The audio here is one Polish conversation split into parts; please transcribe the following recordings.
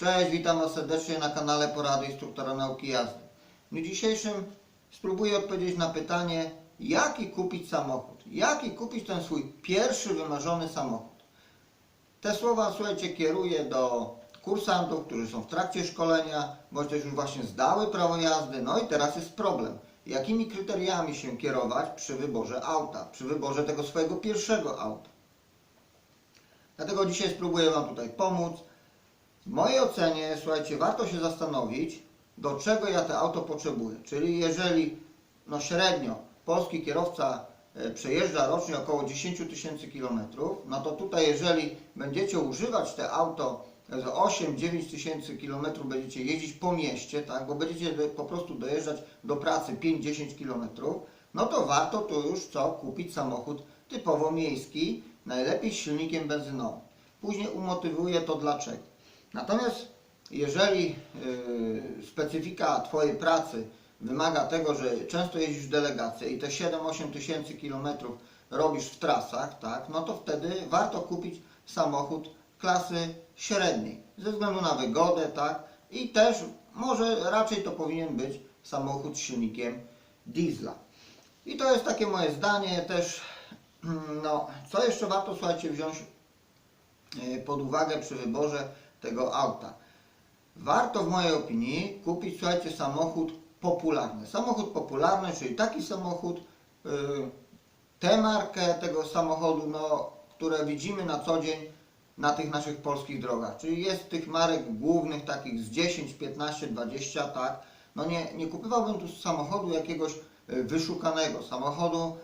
Cześć, witam Was serdecznie na kanale Porady Instruktora Nauki Jazdy. W dniu dzisiejszym spróbuję odpowiedzieć na pytanie, jaki kupić samochód? Jaki kupić ten swój pierwszy wymarzony samochód? Te słowa, słuchajcie, kieruję do kursantów, którzy są w trakcie szkolenia, bądź też już właśnie zdały prawo jazdy. No i teraz jest problem. Jakimi kryteriami się kierować przy wyborze auta, przy wyborze tego swojego pierwszego auta? Dlatego dzisiaj spróbuję Wam tutaj pomóc. W mojej ocenie, słuchajcie, warto się zastanowić, do czego ja to auto potrzebuję. Czyli jeżeli no średnio polski kierowca e, przejeżdża rocznie około 10 tysięcy kilometrów, no to tutaj jeżeli będziecie używać te auto z 8-9 tysięcy kilometrów, będziecie jeździć po mieście, tak, bo będziecie po prostu dojeżdżać do pracy 5-10 kilometrów, no to warto tu już co? Kupić samochód typowo miejski, najlepiej z silnikiem benzynowym. Później umotywuję to dlaczego. Natomiast jeżeli yy, specyfika Twojej pracy wymaga tego, że często jeździsz w delegację i te 7-8 tysięcy kilometrów robisz w trasach, tak, no to wtedy warto kupić samochód klasy średniej, ze względu na wygodę, tak, i też może raczej to powinien być samochód z silnikiem diesla. I to jest takie moje zdanie też, mm, no, co jeszcze warto, słuchajcie, wziąć y, pod uwagę przy wyborze tego auta. Warto w mojej opinii kupić, słuchajcie, samochód popularny. Samochód popularny, czyli taki samochód, y, tę markę tego samochodu, no, które widzimy na co dzień na tych naszych polskich drogach. Czyli jest tych marek głównych takich z 10, 15, 20, tak. No nie, nie kupowałbym tu samochodu jakiegoś y, wyszukanego, samochodu,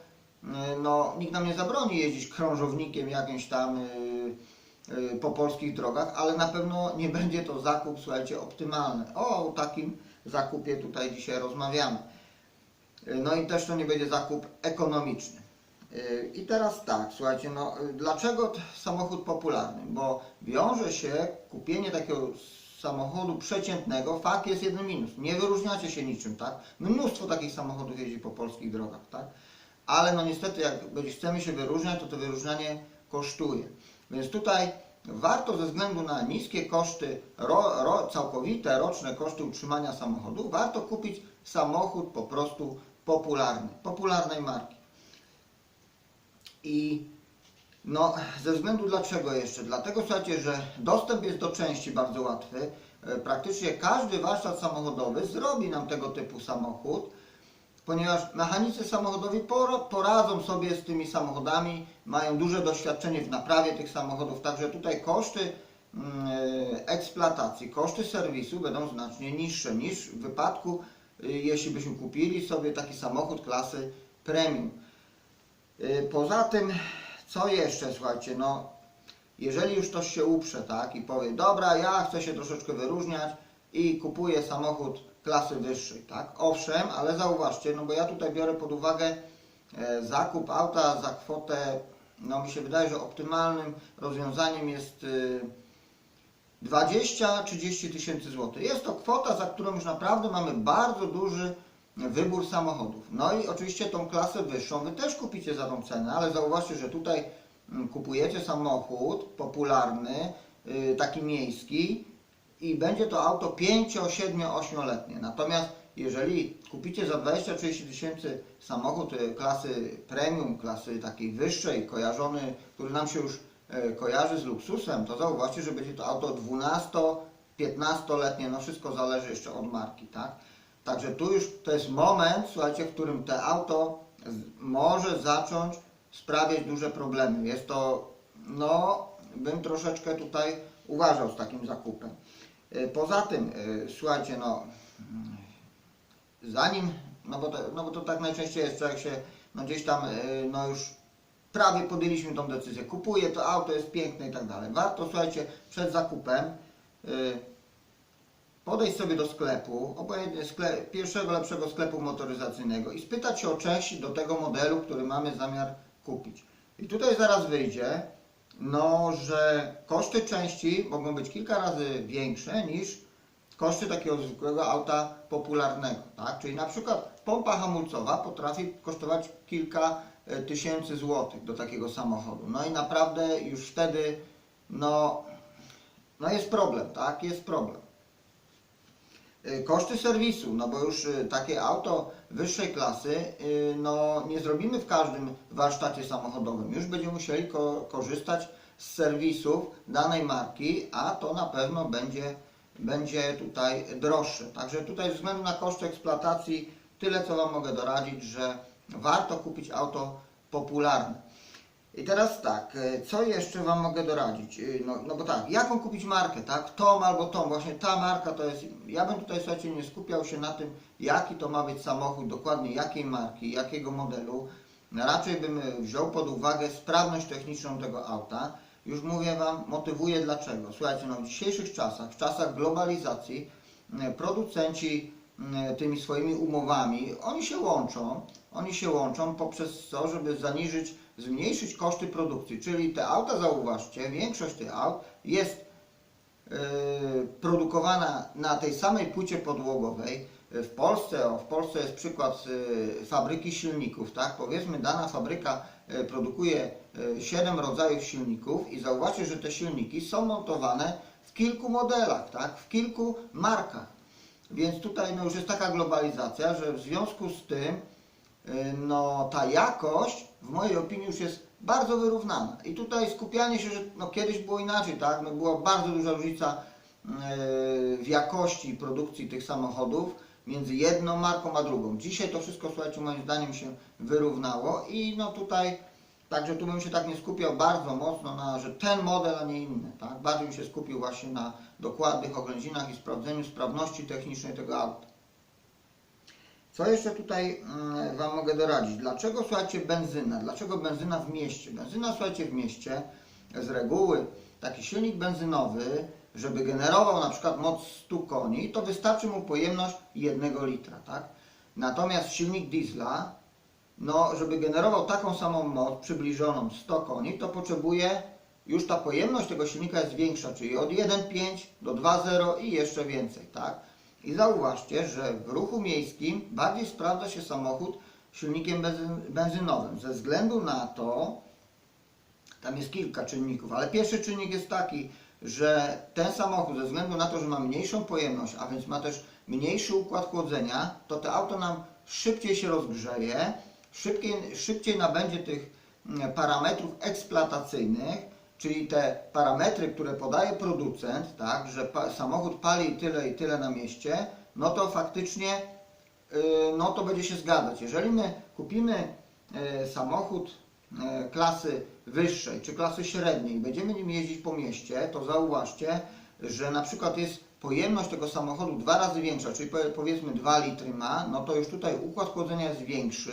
y, no nikt nam nie zabroni jeździć krążownikiem jakimś tam y, po polskich drogach, ale na pewno nie będzie to zakup, słuchajcie, optymalny. O takim zakupie tutaj dzisiaj rozmawiamy. Y, No i też to nie będzie zakup ekonomiczny. Y, I teraz tak, słuchajcie, no y, dlaczego samochód popularny? Bo wiąże się kupienie takiego samochodu przeciętnego, fakt jest jeden minus. Nie wyróżniacie się niczym, tak? Mnóstwo takich samochodów jeździ po polskich drogach, tak? Ale no niestety, jak chcemy się wyróżniać, to to wyróżnianie kosztuje. Więc tutaj warto ze względu na niskie koszty, ro, ro, całkowite roczne koszty utrzymania samochodu, warto kupić samochód po prostu popularny, popularnej marki. I no, ze względu dlaczego jeszcze? Dlatego słuchajcie, że dostęp jest do części bardzo łatwy. E, Praktycznie każdy warsztat samochodowy zrobi nam tego typu samochód, ponieważ mechanicy samochodowi pora- poradzą sobie z tymi samochodami, mają duże doświadczenie w naprawie tych samochodów, także tutaj koszty mm, eksploatacji, koszty serwisu będą znacznie niższe niż w wypadku, y, jeśli byśmy kupili sobie taki samochód klasy premium. Y, Poza tym, co jeszcze, słuchajcie, no, jeżeli już ktoś się uprze, tak, i powie, dobra, ja chcę się troszeczkę wyróżniać i kupuję samochód klasy wyższej, tak, owszem, ale zauważcie, no bo ja tutaj biorę pod uwagę e, zakup auta za kwotę, no mi się wydaje, że optymalnym rozwiązaniem jest y, 20-30 tysięcy złotych. Jest to kwota, za którą już naprawdę mamy bardzo duży wybór samochodów. No i oczywiście tą klasę wyższą Wy też kupicie za tą cenę, ale zauważcie, że tutaj mm, kupujecie samochód popularny, y, taki miejski i będzie to auto 5, 7, 8-letnie. Natomiast jeżeli kupicie za 20-30 tysięcy samochód y, klasy premium, klasy takiej wyższej, kojarzony, który nam się już e, kojarzy z luksusem, to zauważcie, że będzie to auto 12-15-letnie, no wszystko zależy jeszcze od marki, tak? Także tu już to jest moment, słuchajcie, w którym to auto może zacząć sprawiać duże problemy. Jest to, no, bym troszeczkę tutaj uważał z takim zakupem. E, Poza tym, e, słuchajcie, no, zanim, no bo to, no bo to tak najczęściej jest, człowiek się no gdzieś tam, e, no już prawie podjęliśmy tą decyzję, kupuję to auto, jest piękne i tak dalej. Warto, słuchajcie, przed zakupem podejść sobie do sklepu, obojętnie skle, pierwszego lepszego sklepu motoryzacyjnego i spytać się o części do tego modelu, który mamy zamiar kupić. I tutaj zaraz wyjdzie, no, że koszty części mogą być kilka razy większe niż koszty takiego zwykłego auta popularnego, tak? Czyli na przykład pompa hamulcowa potrafi kosztować kilka e, tysięcy złotych do takiego samochodu. No i naprawdę już wtedy, no, no jest problem, tak, jest problem. Y, Koszty serwisu, no bo już y, takie auto wyższej klasy, y, no nie zrobimy w każdym warsztacie samochodowym. Już będziemy musieli ko korzystać z serwisów danej marki, a to na pewno będzie, będzie tutaj droższe. Także tutaj ze względu na koszty eksploatacji tyle co Wam mogę doradzić, że warto kupić auto popularne. I teraz tak, e, co jeszcze Wam mogę doradzić? E, No, no bo tak, jaką kupić markę, tak? Tą albo tą, właśnie ta marka to jest. Ja bym tutaj słuchajcie nie skupiał się na tym, jaki to ma być samochód, dokładnie jakiej marki, jakiego modelu. Raczej bym e, wziął pod uwagę sprawność techniczną tego auta. Już mówię Wam, motywuję dlaczego. Słuchajcie, no w dzisiejszych czasach, w czasach globalizacji, producenci tymi swoimi umowami, oni się łączą, oni się łączą poprzez to, żeby zaniżyć, zmniejszyć koszty produkcji. Czyli te auta, zauważcie, większość tych aut jest e, produkowana na tej samej płycie podłogowej. W Polsce, o, w Polsce jest przykład e, fabryki silników, tak? Powiedzmy, dana fabryka e, produkuje 7 rodzajów silników i zauważcie, że te silniki są montowane w kilku modelach, tak? W kilku markach. Więc tutaj no, już jest taka globalizacja, że w związku z tym y, no, ta jakość w mojej opinii już jest bardzo wyrównana. I tutaj skupianie się, że no, kiedyś było inaczej, tak? No, była bardzo duża różnica yy, w jakości produkcji tych samochodów między jedną marką a drugą. Dzisiaj to wszystko, słuchajcie, moim zdaniem się wyrównało i no tutaj, także tu bym się tak nie skupiał bardzo mocno na, że ten model, a nie inny, tak? Bardziej bym się skupił właśnie na dokładnych oględzinach i sprawdzeniu sprawności technicznej tego auta. Co jeszcze tutaj mm, Wam mogę doradzić? Dlaczego, słuchajcie, benzyna? Dlaczego benzyna w mieście? Benzyna, słuchajcie, w mieście z reguły taki silnik benzynowy, żeby generował na przykład moc 100 koni, to wystarczy mu pojemność 1 litra, tak? Natomiast silnik diesla, no, żeby generował taką samą moc przybliżoną 100 koni, to potrzebuje już ta pojemność tego silnika jest większa, czyli od 1,5 do 2,0 i jeszcze więcej, tak? I zauważcie, że w ruchu miejskim bardziej sprawdza się samochód silnikiem benzyn- benzynowym. Ze względu na to, tam jest kilka czynników, ale pierwszy czynnik jest taki, że ten samochód ze względu na to, że ma mniejszą pojemność, a więc ma też mniejszy układ chłodzenia, to to auto nam szybciej się rozgrzeje, szybciej, szybciej nabędzie tych mm, parametrów eksploatacyjnych, czyli te parametry, które podaje producent, tak, że pa, samochód pali tyle i tyle na mieście, no to faktycznie yy, no to będzie się zgadzać. Jeżeli my kupimy yy, samochód yy, klasy wyższej czy klasy średniej, będziemy nim jeździć po mieście, to zauważcie, że na przykład jest pojemność tego samochodu dwa razy większa, czyli powie- powiedzmy 2 litry ma, no to już tutaj układ chłodzenia jest większy,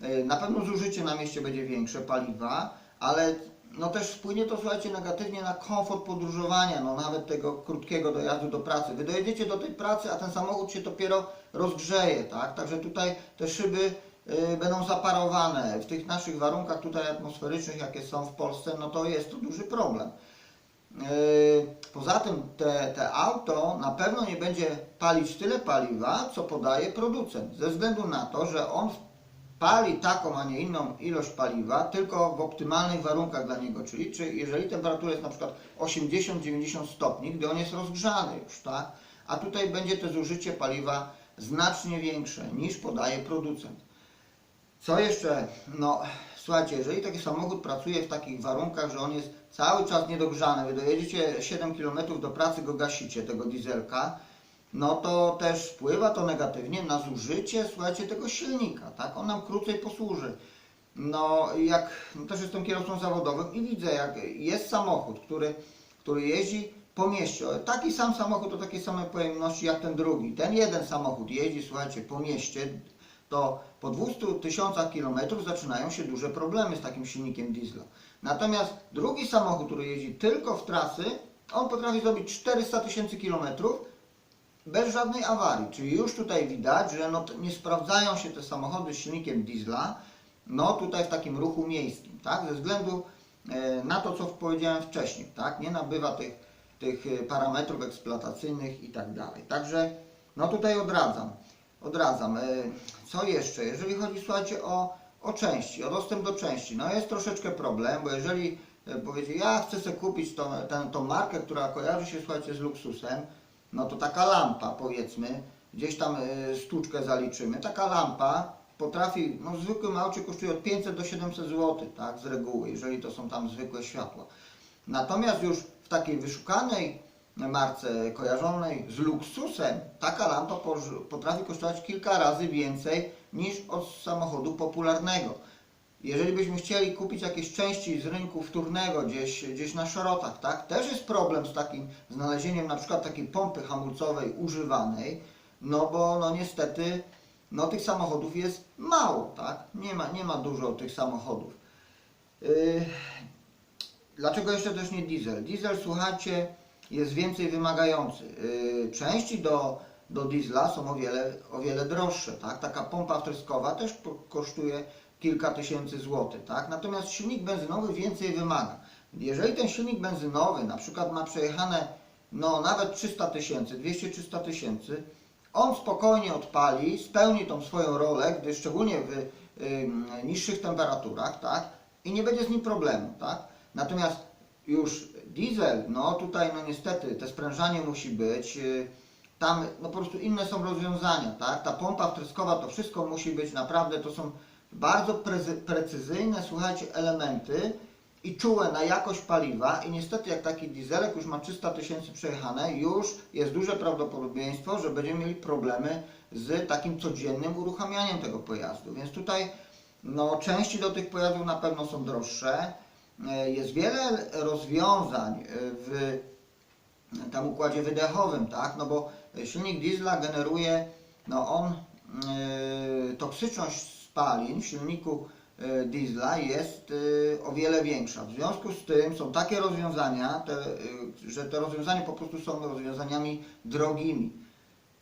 Yy, na pewno zużycie na mieście będzie większe paliwa, ale no też wpłynie to, słuchajcie, negatywnie na komfort podróżowania, no nawet tego krótkiego dojazdu do pracy. Wy dojedziecie do tej pracy, a ten samochód się dopiero rozgrzeje, tak? Także tutaj te szyby y, będą zaparowane. W tych naszych warunkach tutaj atmosferycznych, jakie są w Polsce, no to jest to duży problem. Yy, Poza tym te, te auto na pewno nie będzie palić tyle paliwa, co podaje producent, ze względu na to, że on pali taką, a nie inną ilość paliwa, tylko w optymalnych warunkach dla niego, czyli czy jeżeli temperatura jest na przykład 80-90 stopni, gdy on jest rozgrzany już, tak? A tutaj będzie to zużycie paliwa znacznie większe niż podaje producent. Co jeszcze? No, słuchajcie, jeżeli taki samochód pracuje w takich warunkach, że on jest cały czas niedogrzany, wy dojedziecie 7 km do pracy, go gasicie, tego dieselka, no to też wpływa to negatywnie na zużycie, słuchajcie, tego silnika, tak? On nam krócej posłuży. No, jak no też jestem kierowcą zawodowym i widzę, jak jest samochód, który, który jeździ po mieście, taki sam samochód o takiej samej pojemności jak ten drugi. Ten jeden samochód jeździ, słuchajcie, po mieście, to po 200 tysiącach kilometrów zaczynają się duże problemy z takim silnikiem diesla. Natomiast drugi samochód, który jeździ tylko w trasy, on potrafi zrobić 400 tysięcy kilometrów bez żadnej awarii. Czyli już tutaj widać, że no, nie sprawdzają się te samochody z silnikiem diesla, no tutaj w takim ruchu miejskim, tak? Ze względu e, na to, co powiedziałem wcześniej, tak? Nie nabywa tych, tych e, parametrów eksploatacyjnych i tak dalej. Także no tutaj odradzam. Odradzam. E, Co jeszcze? Jeżeli chodzi, słuchajcie, o, o części, o dostęp do części, no jest troszeczkę problem, bo jeżeli powiecie, ja chcę sobie kupić tą, tę, tą markę, która kojarzy się, słuchajcie, z luksusem, no to taka lampa, powiedzmy, gdzieś tam e, sztuczkę zaliczymy, taka lampa potrafi, no zwykły małczy kosztuje od 500 do 700 zł, tak, z reguły, jeżeli to są tam zwykłe światła. Natomiast już w takiej wyszukanej marce kojarzonej z luksusem, taka lampa potrafi kosztować kilka razy więcej niż od samochodu popularnego. Jeżeli byśmy chcieli kupić jakieś części z rynku wtórnego gdzieś, gdzieś na szarotach, tak, też jest problem z takim znalezieniem na przykład takiej pompy hamulcowej używanej, no bo no niestety no tych samochodów jest mało, tak, nie ma, nie ma dużo tych samochodów. Yy, Dlaczego jeszcze też nie diesel? Diesel, słuchajcie, jest więcej wymagający. Yy, Części do, do diesla są o wiele, o wiele droższe. Tak? Taka pompa wtryskowa też kosztuje kilka tysięcy złotych. Tak? Natomiast silnik benzynowy więcej wymaga. Jeżeli ten silnik benzynowy na przykład ma przejechane no, nawet 300 tysięcy, 200-300 tysięcy, on spokojnie odpali, spełni tą swoją rolę, gdy szczególnie w ym, niższych temperaturach, tak? I nie będzie z nim problemu, tak? Natomiast już diesel, no tutaj no niestety te sprężanie musi być, yy, tam no po prostu inne są rozwiązania, tak? Ta pompa wtryskowa, to wszystko musi być naprawdę, to są bardzo precyzyjne, słuchajcie, elementy i czułe na jakość paliwa i niestety jak taki dieselek już ma 300 tysięcy przejechane, już jest duże prawdopodobieństwo, że będziemy mieli problemy z takim codziennym uruchamianiem tego pojazdu. Więc tutaj no, części do tych pojazdów na pewno są droższe. E, Jest wiele rozwiązań e, w tam układzie wydechowym, tak? No bo silnik diesla generuje, no on, yy, toksyczność spalin w silniku yy, diesla jest yy, o wiele większa. W związku z tym są takie rozwiązania, te, yy, że te rozwiązania po prostu są rozwiązaniami drogimi.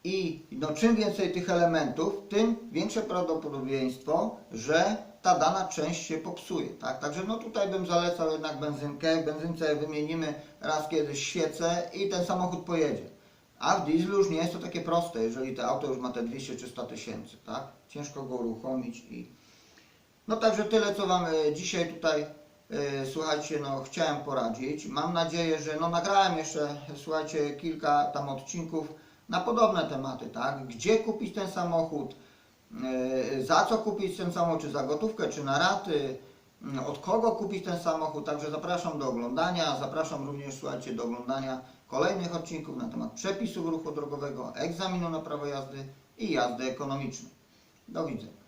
I no, czym więcej tych elementów, tym większe prawdopodobieństwo, że ta dana część się popsuje. Tak? Także no, tutaj bym zalecał jednak benzynkę. Benzynce wymienimy raz kiedyś świecę i ten samochód pojedzie. A w dieslu już nie jest to takie proste, jeżeli to auto już ma te 200-300 tysięcy. Tak? Ciężko go uruchomić i no także tyle, co Wam e, dzisiaj tutaj, e, słuchajcie, no chciałem poradzić. Mam nadzieję, że no nagrałem jeszcze, słuchajcie, kilka tam odcinków na podobne tematy, tak? Gdzie kupić ten samochód, e, za co kupić ten samochód, czy za gotówkę, czy na raty, m, od kogo kupić ten samochód. Także zapraszam do oglądania, zapraszam również, słuchajcie, do oglądania kolejnych odcinków na temat przepisów ruchu drogowego, egzaminu na prawo jazdy i jazdy ekonomicznej. Do widzenia.